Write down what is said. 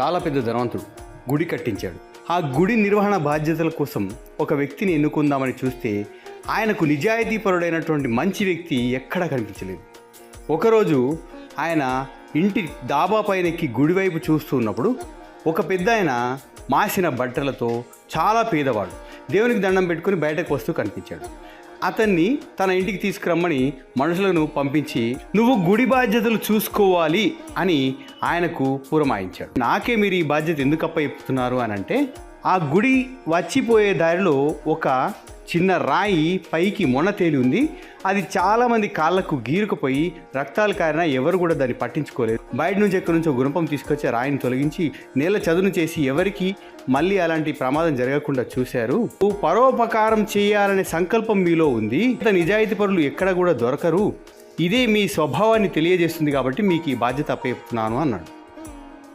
చాలా పెద్ద ధనవంతుడు. గుడి కట్టించాడు. ఆ గుడి నిర్వహణ బాధ్యతల కోసం ఒక వ్యక్తిని ఎన్నుకుందామని చూస్తే ఆయనకు నిజాయితీపరుడైనటువంటి మంచి వ్యక్తి ఎక్కడా కనిపించలేదు. ఒకరోజు ఆయన ఇంటి డాబా పైన ఎక్కి గుడి వైపు చూస్తూ ఉన్నప్పుడు ఒక పెద్ద ఆయన మాసిన బట్టలతో చాలా పేదవాడు దేవునికి దండం పెట్టుకుని బయటకు వస్తూ కనిపించాడు. అతన్ని తన ఇంటికి తీసుకురమ్మని మనుషులను పంపించి నువ్వు గుడి బాధ్యతలు చూసుకోవాలి అని ఆయనకు పురమాయించాడు. నాకే మీరు ఈ బాధ్యత ఎందుకు చెప్తున్నారు అని అంటే ఆ గుడి వచ్చిపోయే దారిలో ఒక చిన్న రాయి పైకి మొన తేలి ఉంది. అది చాలామంది కాళ్ళకు గీరుకుపోయి రక్తాలు కారినా ఎవరు కూడా దాన్ని పట్టించుకోలేదు. బయట నుంచి ఎక్కడి నుంచో గుణపం తీసుకొచ్చి రాయిని తొలగించి నేల చదును చేసి ఎవరికి మళ్ళీ అలాంటి ప్రమాదం జరగకుండా చూశారు. పరోపకారం చేయాలనే సంకల్పం మీలో ఉంది. ఇంత నిజాయితీ పరులు ఎక్కడ కూడా దొరకరు. ఇదే మీ స్వభావాన్ని తెలియజేస్తుంది కాబట్టి మీకు ఈ బాధ్యత అప్పచెప్తున్నాను అన్నాడు.